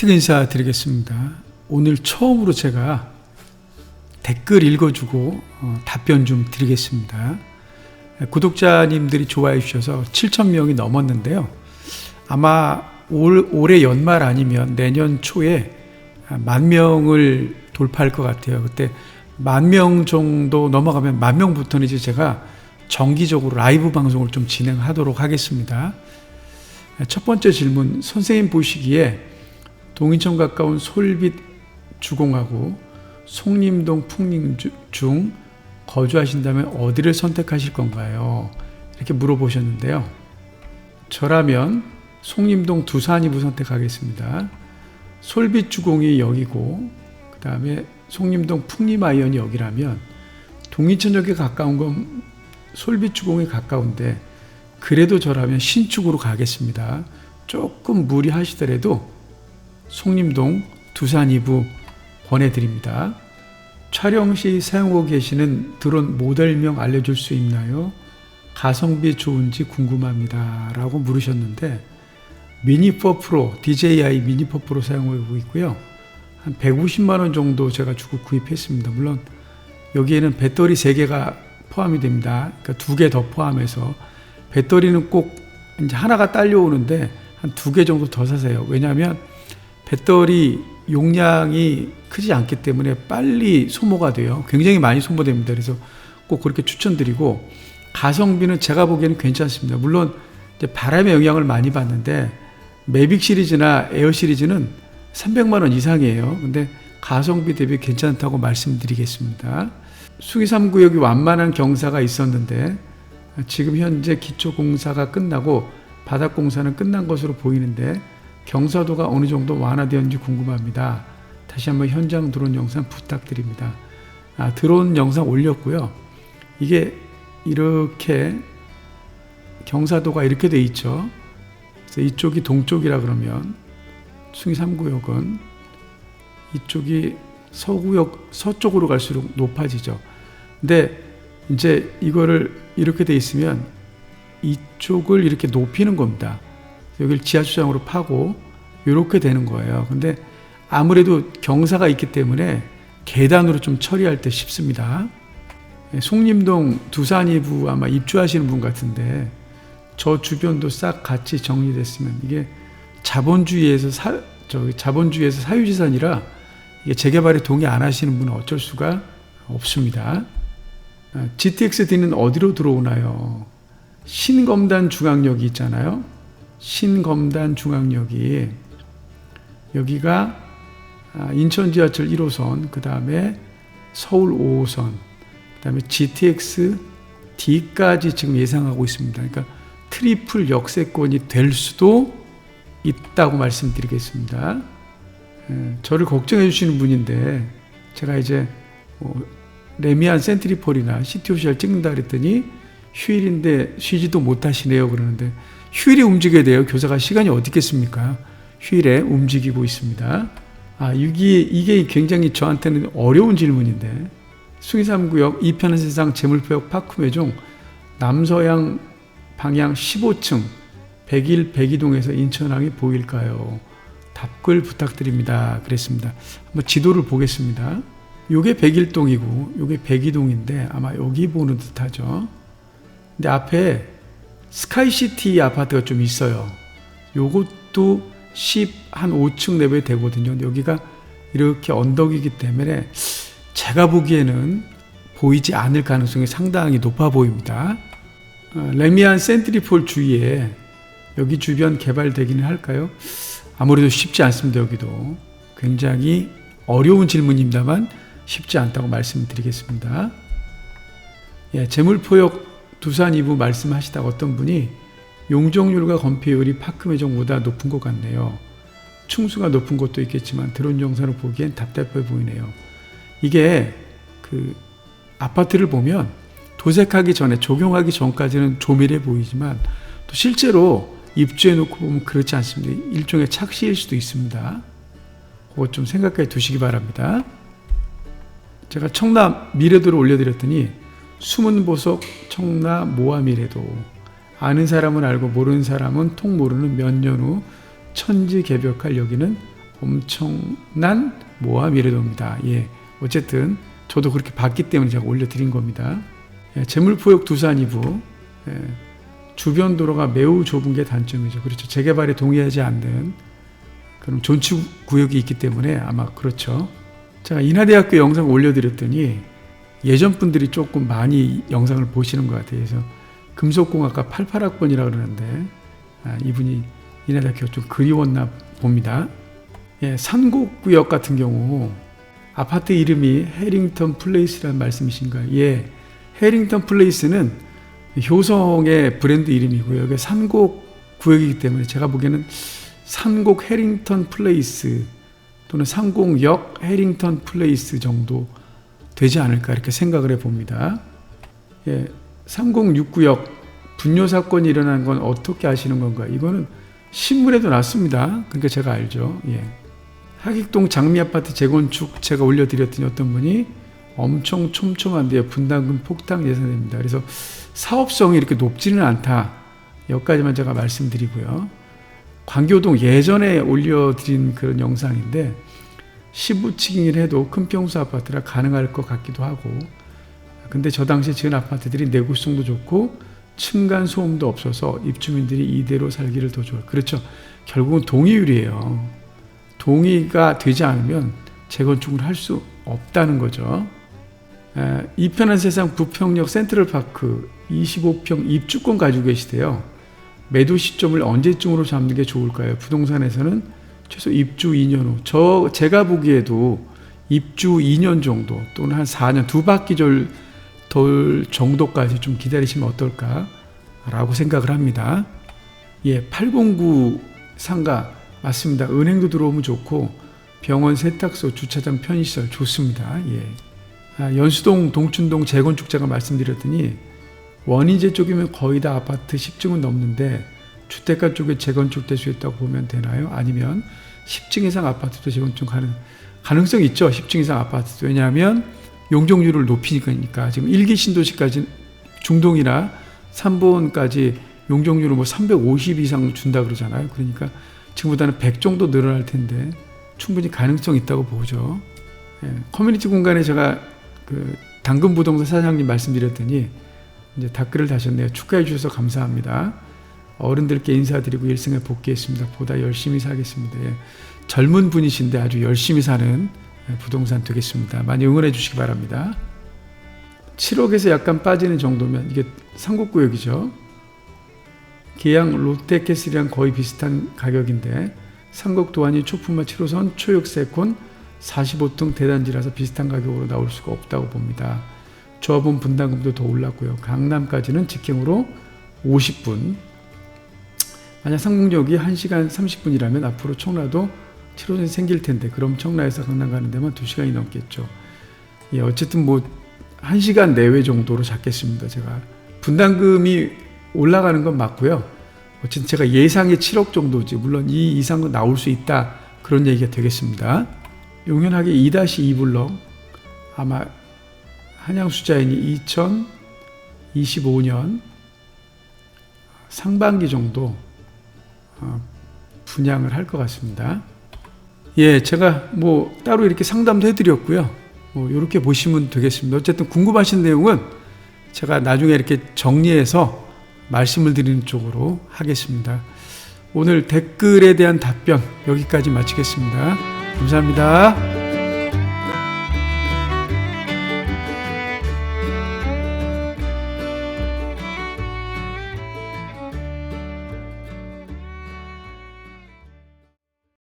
채팅 인사 드리겠습니다. 오늘 처음으로 제가 댓글 읽어주고 어, 답변 좀 드리겠습니다. 구독자님들이 좋아해 주셔서 7,000명이 넘었는데요. 아마 올, 올해 연말 아니면 내년 초에 만 명을 돌파할 것 같아요. 그때 만 명 정도 넘어가면 만 명부터는 이제 제가 정기적으로 라이브 방송을 좀 진행하도록 하겠습니다. 첫 번째 질문, 선생님 보시기에 동인천 가까운 솔빛 주공하고 송림동 풍림 중 거주하신다면 어디를 선택하실 건가요? 이렇게 물어보셨는데요. 저라면 송림동 두산이부 선택하겠습니다. 솔빛 주공이 여기고 그 다음에 송림동 풍림아이언이 여기라면 동인천역에 가까운 건 솔빛 주공이 가까운데 그래도 저라면 신축으로 가겠습니다. 조금 무리하시더라도 송림동 두산 2부 권해드립니다. 촬영 시 사용하고 계시는 드론 모델명 알려줄 수 있나요? 가성비 좋은지 궁금합니다. 라고 물으셨는데 미니퍼 프로, DJI 미니퍼 프로 사용하고 있고요. 한 150만 원 정도 제가 주고 구입했습니다. 물론 여기에는 배터리 3개가 포함이 됩니다. 그러니까 두개더 포함해서 배터리는 꼭 이제 하나가 딸려오는데 한두개 정도 더 사세요. 왜냐하면 배터리 용량이 크지 않기 때문에 빨리 소모가 돼요. 굉장히 많이 소모됩니다. 그래서 꼭 그렇게 추천드리고 가성비는 제가 보기에는 괜찮습니다. 물론 바람의 영향을 많이 받는데 매빅 시리즈나 에어 시리즈는 300만 원 이상이에요. 근데 가성비 대비 괜찮다고 말씀드리겠습니다. 수기 3구역이 완만한 경사가 있었는데 지금 현재 기초 공사가 끝나고 바닥 공사는 끝난 것으로 보이는데 경사도가 어느 정도 완화되었는지 궁금합니다. 다시 한번 현장 드론 영상 부탁드립니다. 아, 드론 영상 올렸고요. 이게 이렇게 경사도가 이렇게 돼 있죠. 이쪽이 동쪽이라 그러면 숭이 3구역은 이쪽이 서구역 서쪽으로 갈수록 높아지죠. 근데 이제 이거를 이렇게 돼 있으면 이쪽을 이렇게 높이는 겁니다. 여기를 지하 주차장으로 파고 이렇게 되는 거예요. 근데 아무래도 경사가 있기 때문에 계단으로 좀 처리할 때 쉽습니다. 예, 송림동 두산이부 아마 입주하시는 분 같은데 저 주변도 싹 같이 정리됐으면 이게 자본주의에서 사, 저 자본주의에서 사유지산이라 이게 재개발에 동의 안 하시는 분은 어쩔 수가 없습니다. 아, GTX-D는 어디로 들어오나요? 신검단 중앙역이 있잖아요. 신검단 중앙역이 여기가 아, 인천 지하철 1호선, 그 다음에 서울 5호선, 그 다음에 GTX D까지 지금 예상하고 있습니다. 그러니까 트리플 역세권이 될 수도 있다고 말씀드리겠습니다. 예, 저를 걱정해 주시는 분인데 제가 이제 뭐 레미안 센트리폴이나 시티오시알 찍는다 그랬더니 휴일인데 쉬지도 못하시네요 그러는데 휴일에 움직여야 돼요. 교사가 시간이 어디 있겠습니까? 휴일에 움직이고 있습니다. 아, 이게, 이게 굉장히 저한테는 어려운 질문인데 수기삼구역 이편한 세상 재물포역 파크매종 남서양 방향 15층 101 백이동에서 인천항이 보일까요? 답글 부탁드립니다. 그랬습니다. 한번 지도를 보겠습니다. 요게 백일동이고 요게 백이동인데 아마 여기 보는 듯하죠. 근데 앞에 스카이시티 아파트가 좀 있어요. 요것도 10 한 5층 레벨 되거든요. 여기가 이렇게 언덕이기 때문에 제가 보기에는 보이지 않을 가능성이 상당히 높아 보입니다. 어, 레미안 센트리폴 주위에 여기 주변 개발되기는 할까요? 아무래도 쉽지 않습니다. 여기도 굉장히 어려운 질문입니다만 쉽지 않다고 말씀드리겠습니다. 예, 재물포역 두산 2부 말씀하시다 어떤 분이 용적률과 건폐율이 파크 매정보다 높은 것 같네요. 충수가 높은 곳도 있겠지만 드론 영상을 보기엔 답답해 보이네요. 이게 그 아파트를 보면 도색하기 전에 적용하기 전까지는 조밀해 보이지만 또 실제로 입주해 놓고 보면 그렇지 않습니다. 일종의 착시일 수도 있습니다. 그것 좀 생각해 두시기 바랍니다. 제가 청라 미래도를 올려드렸더니 숨은 보석 청라 모아 미래도 아는 사람은 알고 모르는 사람은 통 모르는 몇 년 후 천지 개벽할 여기는 엄청난 모아 미래도입니다. 예. 어쨌든 저도 그렇게 봤기 때문에 제가 올려드린 겁니다. 예, 재물포역 두산 이부 예, 주변 도로가 매우 좁은 게 단점이죠. 그렇죠. 재개발에 동의하지 않는 그런 존치 구역이 있기 때문에 아마 그렇죠. 제가 인하대학교 영상 올려드렸더니 예전 분들이 조금 많이 영상을 보시는 것 같아요. 그래서 금속공학과 88학번이라 그러는데 아, 이분이 인하대학교 좀 그리웠나 봅니다. 예, 산곡구역 같은 경우 아파트 이름이 해링턴 플레이스라는 말씀이신가요? 예, 해링턴 플레이스는 효성의 브랜드 이름이고요. 여기 산곡 구역이기 때문에 제가 보기에는 산곡 해링턴 플레이스 또는 상공역 해링턴 플레이스 정도 되지 않을까 이렇게 생각을 해봅니다. 예, 3069역 분뇨 사건이 일어난 건 어떻게 아시는 건가? 이거는 신문에도 났습니다. 그러니까 제가 알죠. 예. 하객동 장미 아파트 재건축 제가 올려드렸더니 어떤 분이 엄청 촘촘한데요. 분담금 폭탄 예상됩니다. 그래서 사업성이 이렇게 높지는 않다. 여기까지만 제가 말씀드리고요. 광교동 예전에 올려드린 그런 영상인데 시부치기를 해도 큰 평수 아파트라 가능할 것 같기도 하고 근데 저 당시 지은 아파트들이 내구성도 좋고 층간 소음도 없어서 입주민들이 이대로 살기를 더 좋아요. 그렇죠. 결국은 동의율이에요. 동의가 되지 않으면 재건축을 할 수 없다는 거죠. 에, 이 편한 세상 부평역 센트럴파크 25평 입주권 가지고 계시대요. 매도 시점을 언제쯤으로 잡는 게 좋을까요? 부동산에서는 최소 입주 2년 후. 저 제가 보기에도 입주 2년 정도 또는 한 4년 두 바퀴 돌, 돌 정도까지 좀 기다리시면 어떨까라고 생각을 합니다. 예, 809 상가 맞습니다. 은행도 들어오면 좋고 병원, 세탁소, 주차장, 편의시설 좋습니다. 예. 아, 연수동, 동춘동 재건축 제가 말씀드렸더니 원인제 쪽이면 거의 다 아파트 10층은 넘는데 주택가 쪽에 재건축될 수 있다고 보면 되나요? 아니면 10층 이상 아파트도 재건축 가능 가능성이 있죠. 10층 이상 아파트도 왜냐하면 용적률을 높이니까 지금 1기 신도시까지 중동이나 3번까지 용적률을 뭐 350 이상 준다 그러잖아요. 그러니까 지금보다는 100 정도 늘어날 텐데 충분히 가능성 있다고 보죠. 예, 커뮤니티 공간에 제가 그 당근 부동산 사장님 말씀드렸더니 이제 댓글을 다셨네요. 축하해 주셔서 감사합니다. 어른들께 인사드리고 일생에 복귀했습니다. 보다 열심히 살겠습니다. 예. 젊은 분이신데 아주 열심히 사는 예, 부동산 되겠습니다. 많이 응원해 주시기 바랍니다. 7억에서 약간 빠지는 정도면 이게 삼국구역이죠. 계양 롯데캐슬이랑 거의 비슷한 가격인데 삼국 도안이 초품화 7호선 초역 세콘 45등 대단지라서 비슷한 가격으로 나올 수가 없다고 봅니다. 조합원 분담금도 더 올랐고요. 강남까지는 직행으로 50분. 만약 상공역이 1시간 30분이라면 앞으로 청라도 7호선이 생길 텐데 그럼 청라에서 강남 가는 데만 2시간이 넘겠죠. 예, 어쨌든 뭐 1시간 내외 정도로 잡겠습니다. 제가 분담금이 올라가는 건 맞고요. 어쨌든 제가 예상이 7억 정도지 물론 이 이상은 나올 수 있다 그런 얘기가 되겠습니다. 용현하게 2-2 블럭 아마 한양수자인이 2025년 상반기 정도 어, 분양을 할 것 같습니다. 예, 제가 뭐 따로 이렇게 상담도 해드렸고요. 뭐 이렇게 보시면 되겠습니다. 어쨌든 궁금하신 내용은 제가 나중에 이렇게 정리해서 말씀을 드리는 쪽으로 하겠습니다. 오늘 댓글에 대한 답변 여기까지 마치겠습니다. 감사합니다.